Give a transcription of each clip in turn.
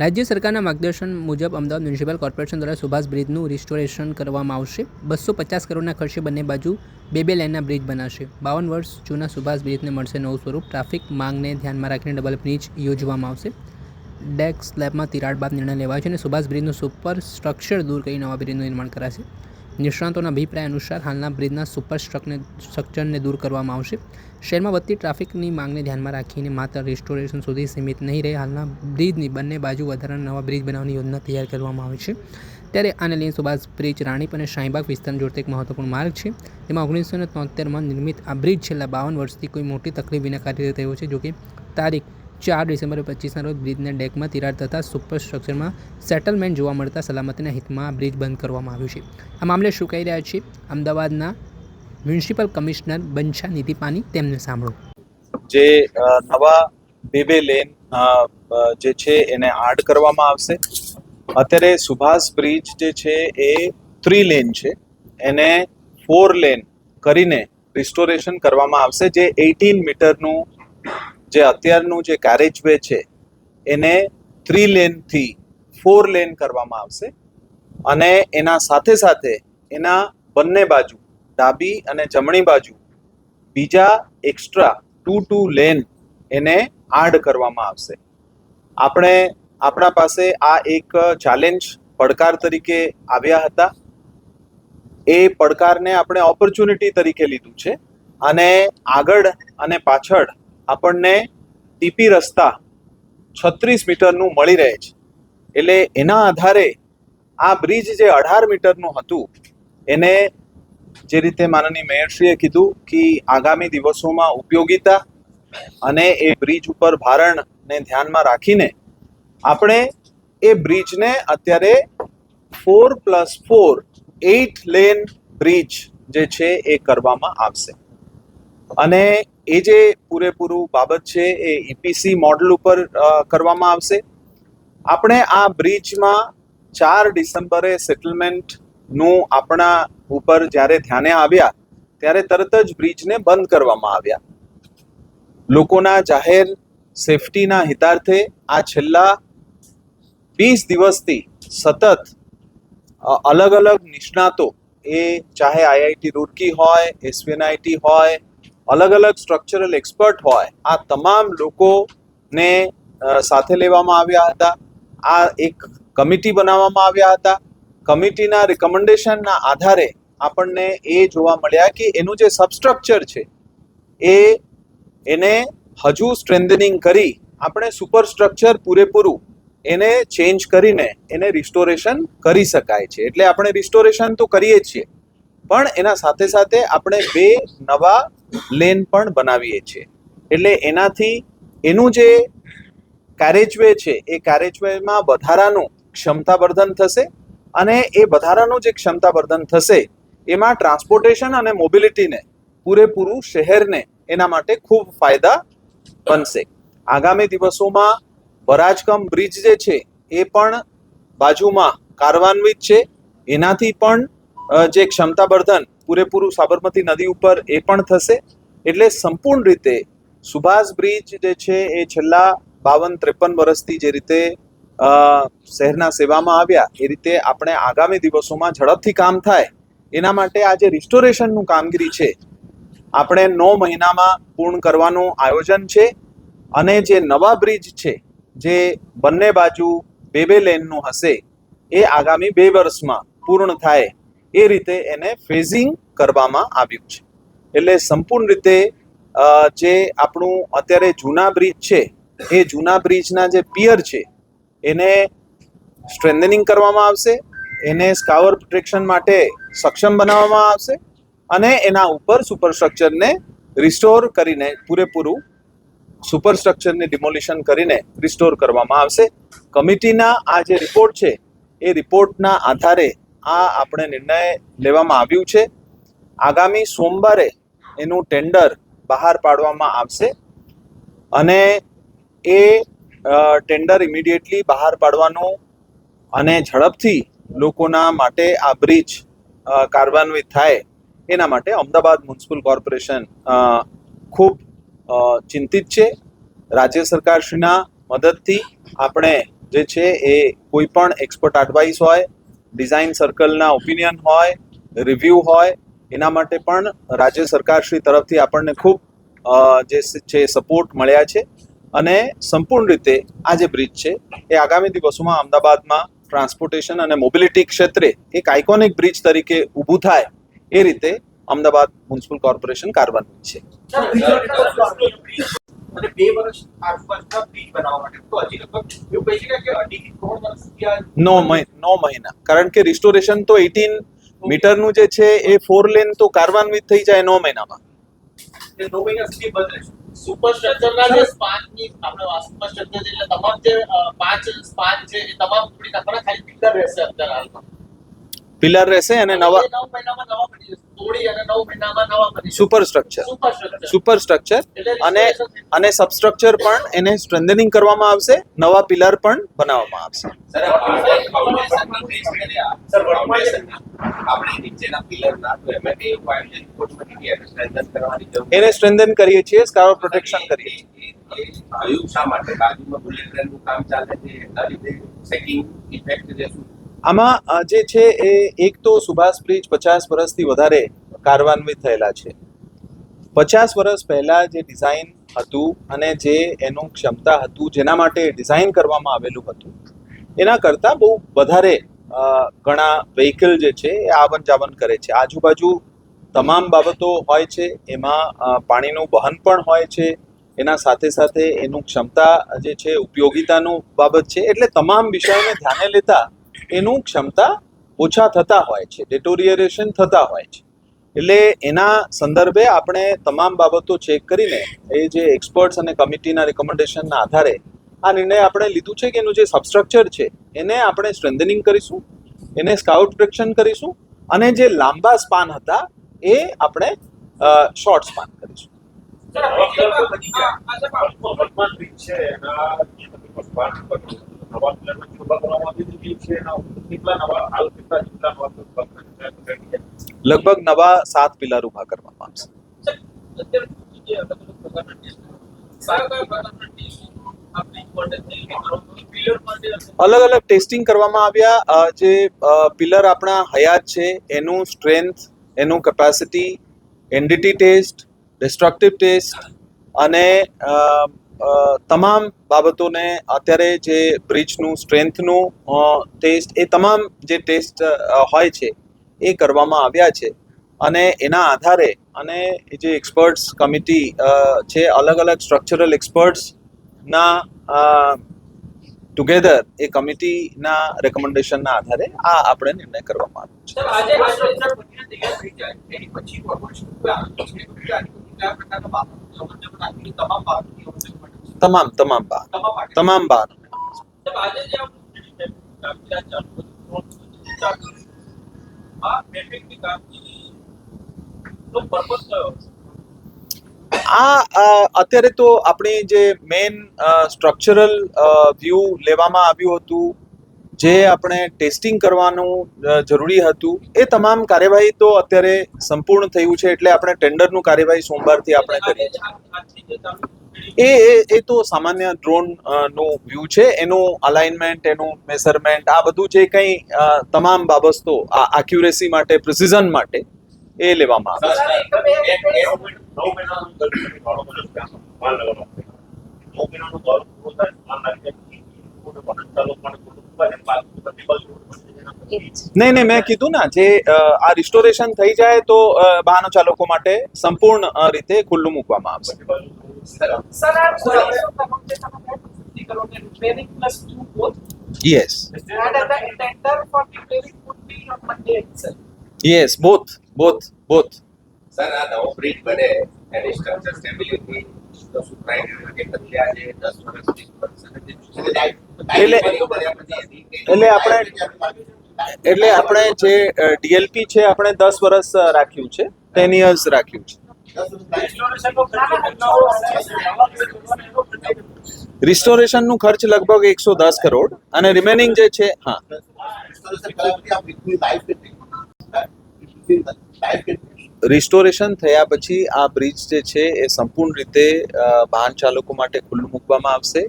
રાજ્ય સરકારના માર્ગદર્શન મુજબ અમદાવાદ મ્યુનિસિપલ કોર્પોરેશન દ્વારા સુભાષ બ્રિજનું રિસ્ટોરેશન કરવામાં આવશે. બસો પચાસ કરોડના ખર્ચે બંને બાજુ બે બે લાઇનના બ્રિજ બનાવશે બાવન વર્ષ જૂના સુભાષ બ્રિજને મળશે નવું સ્વરૂપ. ટ્રાફિક માંગને ધ્યાનમાં રાખીને ડબલ બ્રિજ યોજવામાં આવશે. ડેક સ્લેબમાં તિરાડ બાદ નિર્ણય લેવાયો છે અને સુભાષ બ્રિજનું સુપર સ્ટ્રક્ચર દૂર કરી નવા બ્રિજનું નિર્માણ કરાશે. નિષ્ણાતોના અભિપ્રાય અનુસાર હાલના બ્રિજના સુપર સ્ટ્રકને સ્ટ્રક્ચરને દૂર કરવામાં આવશે. શહેરમાં વધતી ટ્રાફિકની માંગને ધ્યાનમાં રાખીને માત્ર રિસ્ટોરેશન સુધી સીમિત નહીં રહે, હાલના બ્રિજની બંને બાજુ વધારાના નવા બ્રિજ બનાવવાની યોજના તૈયાર કરવામાં આવી છે. ત્યારે આને લઈને સુભાષ બ્રિજ, રાણીપ અને શાહીબાગ વિસ્તારને જોડતો એક મહત્વપૂર્ણ માર્ગ છે. જેમાં ઓગણીસો ને તોતેરમાં નિર્મિત આ બ્રિજ છેલ્લા બાવન વર્ષથી કોઈ મોટી તકલીફ વિના કાર્યરત થયો છે, જોકે તારીખ ચાર ડિસેમ્બર પચીસના રોજ બ્રિજના ડેકમાં તિરાડ થતાં સુપર સ્ટ્રક્ચરમાં સેટલમેન્ટ જોવા મળતા સલામતીના હિતમાં બ્રિજ બંધ કરવામાં આવ્યું છે. આ મામલે શું કહી રહ્યા છે? અમદાવાદના મ્યુનિસિપલ કમિશનર બંછા નીતિપાની તેમને સાંભળો. જે નવા બે બે લેન જે છે એને આડ કરવામાં આવશે. અત્યારે સુભાષ બ્રિજ જે છે એ થ્રી લેન છે. એને ફોર લેન કરીને રિસ્ટોરેશન કરવામાં આવશે, જે એઇટીન મીટરનું જે અત્યારનું જે કેરેજ વે છે, એને થ્રી લેનથી ફોર લેન કરવામાં આવશે. અને એના સાથે સાથે એના બંને બાજુ, ડાબી અને જમણી બાજુ, બીજા એક્સ્ટ્રા ટુ ટુ લેન એને આડ કરવામાં આવશે. આપણે આપણા પાસે આ એક ચેલેન્જ પડકાર તરીકે આવ્યા હતા. એ પડકારને આપણે ઓપોર્ચ્યુનિટી તરીકે લીધું છે. અને આગળ અને પાછળ આપણને ટીપી રસ્તા છત્રીસ મીટરનું મળી રહે છે. એટલે એના આધારે આ બ્રિજ જે અઢાર મીટરનું હતું, એને જે રીતે માનનીય મેયરશ્રીએ કીધું કે આગામી દિવસોમાં ઉપયોગિતા અને એ બ્રિજ ઉપર ભારણને ધ્યાનમાં રાખીને આપણે એ બ્રિજને અત્યારે four plus four eight lane bridge જે છે એ કરવામાં આવશે. અને એ જે પૂરેપૂરું બાબત છે એ ઈપીસી મોડલ ઉપર કરવામાં આવશે. આપણે આ બ્રિજમાં ચાર ડિસેમ્બરે સેટલમેન્ટનું આપણા ઉપર જ્યારે ધ્યાને આવ્યા, ત્યારે તરત જ બ્રિજને બંધ કરવામાં આવ્યા. લોકોના જાહેર સેફટીના હિતાર્થે આ છેલ્લા વીસ દિવસથી સતત અલગ અલગ નિષ્ણાતો, એ ચાહે આઈઆઈટી રૂરકી હોય એસવીએનઆઈટી હોય અલગ અલગ સ્ટ્રક્ચરલ એક્સપર્ટ હોય, આ તમામ લોકોને સાથે લેવામાં આવ્યા હતા. આ એક કમિટી બનાવવામાં આવ્યા હતા. કમિટીના રિકમેન્ડેશનના આધારે આપણને એ જોવા મળ્યા કે એનું જે સબસ્ટ્રક્ચર છે, એ એને હજુ સ્ટ્રેન્થનિંગ કરી, આપણે સુપર સ્ટ્રક્ચર પૂરેપૂરું એને ચેન્જ કરીને એને રિસ્ટોરેશન કરી શકાય છે. એટલે આપણે રિસ્ટોરેશન તો કરીએ જ છીએ. પણ એના સાથે સાથે આપણે બે નવા લેન પણ બનાવીએ છીએ. એટલે એનાથી એનું જે કેરેજવે છે, એ કેરેજવેમાં વધારાનું ક્ષમતાવર્ધન થશે અને એ વધારાનું જે ક્ષમતાવર્ધન થશે, એમાં ટ્રાન્સપોર્ટેશન અને મોબિલિટીને, પૂરેપૂરું શહેરને, એના માટે ખૂબ ફાયદા બનશે. આગામી દિવસોમાં વરાજકમ બ્રિજ જે છે, એ પણ બાજુમાં કારવાન્વિત છે. એનાથી પણ જે ક્ષમતાવર્ધન પૂરેપૂરું સાબરમતી નદી ઉપર એ પણ થશે. એટલે સંપૂર્ણ રીતે સુભાષ બ્રિજ જે છે એ છેલ્લા બાવન ત્રેપન વર્ષથી જે રીતે શહેરના સેવામાં આવ્યા, એ રીતે આપણે આગામી દિવસોમાં ઝડપથી કામ થાય. એના માટે આ જે રિસ્ટોરેશનનું કામગીરી છે, આપણે નવ મહિનામાં પૂર્ણ કરવાનું આયોજન છે. અને જે નવા બ્રિજ છે, જે બંને બાજુ બે બે લેનનું હશે, એ આગામી બે વર્ષમાં પૂર્ણ થાય. એ રીતે એને ફેઝિંગ કરવામાં આવ્યું છે. એટલે સંપૂર્ણ રીતે જે આપણું અત્યારે જૂના બ્રિજ છે, એ જૂના બ્રિજના જે પિયર છે, એને સ્ટ્રેન્થનિંગ કરવામાં આવશે, એને સ્કાવર પ્રોટેક્શન માટે સક્ષમ બનાવવામાં આવશે અને એના ઉપર સુપરસ્ટ્રક્ચરને રિસ્ટોર કરીને, પૂરેપૂરું સુપરસ્ટ્રક્ચરને ડિમોલિશન કરીને રિસ્ટોર કરવામાં આવશે. કમિટીના આ જે રિપોર્ટ છે, એ રિપોર્ટના આધારે આ આપણે નિર્ણય લેવામાં આવ્યું છે. આગામી સોમવારે એનું ટેન્ડર બહાર પાડવામાં આવશે અને એ ટેન્ડર ઇમિડિયેટલી બહાર પાડવાનું અને ઝડપથી લોકોના માટે આ બ્રિજ કાર્યાન્વિત થાય એના માટે અમદાવાદ મ્યુનિસિપલ કોર્પોરેશન ખૂબ ચિંતિત છે. રાજ્ય સરકારશ્રીના મદદથી આપણે જે છે એ કોઈ પણ એક્સપર્ટ એડવાઇસ હોય ડિઝાઇન સર્કલના ઓપિનિયન હોય, રિવ્યૂ હોય, એના માટે પણ રાજ્ય સરકારશ્રી તરફથી આપણને ખૂબ જે છે, સપોર્ટ મળ્યા છે. અને સંપૂર્ણ રીતે આ જે બ્રિજ છે, એ આગામી દિવસોમાં અમદાવાદમાં ટ્રાન્સપોર્ટેશન અને મોબિલિટી ક્ષેત્રે એક આઇકોનિક બ્રિજ તરીકે ઊભું થાય, એ રીતે અમદાવાદ મ્યુનિસિપલ કોર્પોરેશન કાર્યરત છે. અને બે વર્ષ આજુબાજુના બ્રિજ બનાવવા માટે. તો હજી લગભગ એવું કહી શકાય કે અઢી ત્રણ વર્ષ સુધી નો નો મહિના. કારણ કે રિસ્ટોરેશન તો એટીન મીટરનું જે છે એ ફોર લેન તો કાર્યાન્વિત થઈ જાય નો મહિનામાં. એ નો મહિના સુધી બંધ રહેશે. સુપર સ્ટ્રક્ચરના જે સ્પાનની આપણે સુપરસ્ટ્રક્ચર એટલે તમામ જે પાંચ સ્પાન છે એ તમામ તોડી ખાલી પિલર રહેશે અત્યારે હાલમાં. પિલર રહેશે અને નવા એ નવ મહિનામાં નવા બની જશે. તોડી અને નવ મહિનામાં નવા બની જશે. Super structure super structure super structure એટલે અને અને સબસ્ટ્રક્ચર પણ એને સ્ટ્રેન્થનિંગ કરવામાં આવશે નવા પિલર પણ બનાવવામાં આવશે. એને સ્ટ્રેન્થન સ્ટ્રેન્થન કરીએ છીએ સ્કાવર પ્રોટેક્શન કરીએ છીએ. શા માટે? બાજુમાં બુલેટ ટ્રેનનું કામ ચાલે છે એના લીધે સેકિંગ ઇફેક્ટ જે શું આમાં જે છે એ એક તો સુભાષ બ્રિજ પચાસ વર્ષથી વધારે કાર્યાન્વિત થયેલા છે. પચાસ વર્ષ પહેલા જે ડિઝાઇન હતું અને જે એનું ક્ષમતા હતું, જેના માટે ડિઝાઇન કરવામાં આવેલું હતું, એના કરતાં બહુ વધારે ઘણા વેહિકલ જે છે એ આવન જાવન કરે છે. આજુબાજુ તમામ બાબતો હોય છે, એમાં પાણીનું વહન પણ હોય છે, એના સાથે સાથે એનું ક્ષમતા જે છે ઉપયોગિતાનું બાબત છે, એટલે તમામ વિષયોને ધ્યાને લેતા એનું ક્ષમતા ઓછા થતા હોય છે ડેટોરિયરેશન થતા હોય છે. એટલે એના સંદર્ભે આપણે તમામ બાબતો ચેક કરીને એ જે એક્સપર્ટ્સ અને કમિટીના રિકમેન્ડેશનના આધારે આ નિર્ણય આપણે લીધું છે કે એનું જે સબસ્ટ્રક્ચર છે એને આપણે સ્ટ્રેન્થનિંગ કરીશું એને સ્કાઉટ પ્રેક્શન કરીશું અને જે લાંબા સ્પાન હતા એ આપણે શોર્ટ સ્પાન કરીશું. વર્તમાન છે એના લગભગ નવા સાત પિલર ઊભા કરવામાં આવશે. અલગ અલગ ટેસ્ટિંગ કરવામાં આવ્યા. જે પિલર આપણા હયાત છે, એનું સ્ટ્રેન્થ, એનું capacity, NDT test, destructive test અને તમામ બાબતોને અત્યારે જે બ્રિજનું, સ્ટ્રેન્થનું ટેસ્ટ, એ તમામ જે ટેસ્ટ હોય છે, એ કરવામાં આવ્યા છે. અને એના આધારે અને જે એક્સપર્ટ્સ કમિટી છે, અલગ અલગ સ્ટ્રક્ચરલ એક્સપર્ટ્સના ટુગેધર એ કમિટીના રેકમેન્ડેશનના આધારે આ આપણે નિર્ણય કરવામાં આવ્યો છે. તમામ. તમામ બાર. તમામ બાર. આ અત્યારે તો આપણે જે મેઇન સ્ટ્રક્ચરલ વ્યૂ લેવામાં આવ્યું હતું જે આપણે ટેસ્ટિંગ કરવાનું જરૂરી હતું એ તમામ કાર્યવાહી તો અત્યારે સંપૂર્ણ થયું છે એટલે આપણે ટેન્ડરનું કાર્યવાહી સોમવારથી આપણે ચાલુ એ એ એ તો સામાન્ય ડ્રોનનું વ્યૂ છે એનું અલાઇનમેન્ટ એનું મેઝરમેન્ટ આ બધું જે કંઈ તમામ બાબતો આ એક્યુરેસી માટે પ્રિસિઝન માટે એ લેવામાં આવે છે. નહીં નહીં મેં કીધું ને જે આ રિસ્ટોરેશન થઈ જાય તો અ, વાહનો ચાલકો માટે સંપૂર્ણ રીતે ખુલ્લું મૂકવામાં આવશે yes. Yes both both both sir આ નવો બ્રિજ બને એની સ્ટ્રક્ચર સ્ટેબિલિટી એટલે- એટલે આપણે- એટલે આપણે જે ડીએલપી છે આપણે દસ વર્ષ રાખ્યું છે. ટેન યર્સ રાખ્યું છે. રિસ્ટોરેશનનું ખર્ચ લગભગ એકસો દસ કરોડ. અને રિમેનિંગ જે છે હા. રિસ્ટોરેશન થયા પછી આ બ્રિજ જે છે એ સંપૂર્ણ રીતે વાહન ચાલકો માટે ખુલ્લું મૂકવામાં આવશે.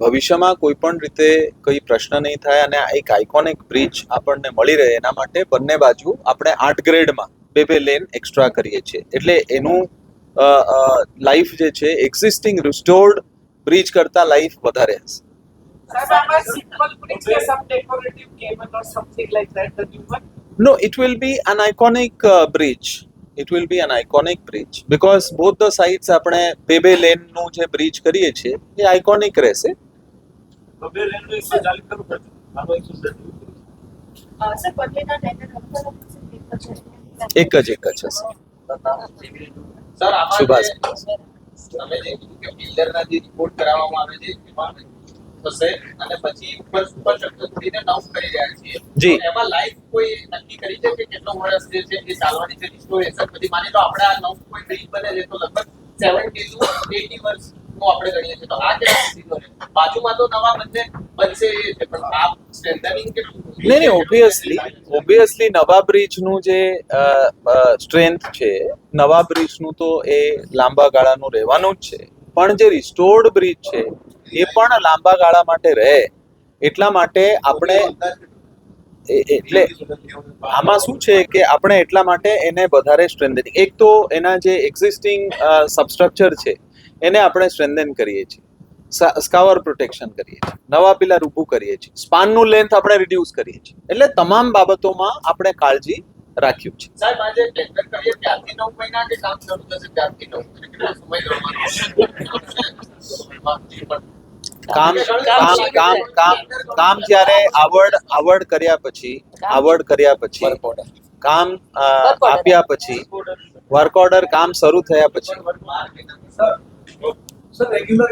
ભવિષ્યમાં કોઈ પણ રીતે કોઈ પ્રશ્ન નહીં થાય અને એક આઇકોનિક બ્રિજ આપણને મળી રહે એના માટે બંને બાજુ આપણે આર્ટ ગ્રેડમાં બે બે લેન એક્સ્ટ્રા કરીએ છીએ. એટલે એનું લાઈફ જે છે એક્ઝિસ્ટિંગ રિસ્ટોર્ડ બ્રિજ કરતા લાઈફ વધારે હશે. No, it will be an iconic uh, bridge. It will be an iconic bridge because both the sides આપણે બે બે લેનનું જે બ્રિજ કરીએ છીએ એ આઇકોનિક રહેશે બે કરવું પડશે સર ટેન્ડર એક જ? એક જ સર આમાં સુભાષ. તમે જે બિલ્ડરના રિપોર્ટ કરાવવામાં આવે છે થશે અને પછી ઉપર સુપર કરીને નવું કરી રહ્યા છીએ. જી. એમાં લાઈફ કોઈ નક્કી કરી છે કે કેટલો વર્ષ જે છે એ ચાલવાની છે રિસ્ટોરેશન બધી માની લો આપણે આ નવું કોઈ બ્રિજ બને છે તો લગભગ સેવન્ટી ટુ એટી વર્ષનું આપણે ગણીએ છીએ. તો આ કેટલો સીધો બાજુમાં તો નવા બંને બનશે એ છે પણ આ સ્ટ્રેન્થનિંગ કેટલું નહીં નહીં ઓબ્વિયસલી ઓબ્વિયસલી નવા બ્રિજનું જે સ્ટ્રેન્થ છે નવા બ્રિજનું તો એ લાંબા ગાળાનું રહેવાનું જ છે. પણ જે રિસ્ટોર્ડ બ્રિજ છે એ પણ લાંબા ગાળા માટે રહે. એટલા માટે આપણે એ- એટલે આમાં શું છે કે આપણે એટલા માટે એને વધારે સ્ટ્રેન્થનિંગ એક તો એના જે એક્ઝિસ્ટિંગ સબસ્ટ્રક્ચર છે એને આપણે સ્ટ્રેન્થન કરીએ છીએ. સ્કાવર પ્રોટેક્શન કરીએ છીએ. નવા પિલર ઊભું કરીએ છીએ. સ્પાનનું લેન્થ આપણે રિડ્યુસ કરીએ છીએ. એટલે તમામ બાબતોમાં આપણે કાળજી રાખ્યું છે. સાહેબ આજે ટેન્ડર કરીએ ત્યારથી નવ મહિના કે કામ શરૂ થશે ત્યારથી નવ સમય લેવાનો કામ કામ કામ કામ કામ જ્યારે આવડ આવડ કર્યા પછી આવડ કર્યા પછી કામ આપ્યા પછી વર્ક ઓર્ડર કામ શરૂ થયા પછી.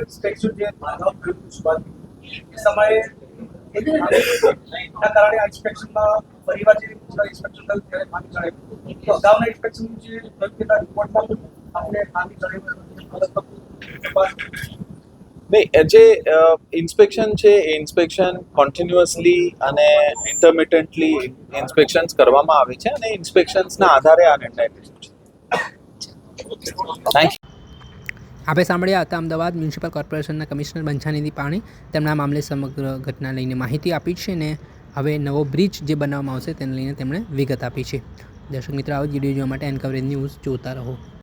ઇન્સ્પેક્શન રિપોર્ટમાં આપણે નહીં જે ઇન્સ્પેક્શન છે, એ ઇન્સ્પેક્શન કન્ટિન્યુઅસલી અને ઇન્ટરમિટન્ટલી ઇન્સ્પેક્શન્સ કરવામાં આવે છે અને ઇન્સ્પેક્શન્સના આધારે આ નિર્ણય આપણે સાંભળ્યા હતા અમદાવાદ મ્યુનિસિપલ કોર્પોરેશનના કમિશનર બંછાનિધિ પાણી. તેમના મામલે સમગ્ર ઘટના લઈને માહિતી આપી છે અને હવે નવો બ્રિજ જે બનાવવામાં આવશે તેને લઈને તેમણે વિગત આપી છે. દર્શક મિત્રો, આવો જ વીડિયો જોવા માટે એન કવરેજ ન્યૂઝ જોતા રહો.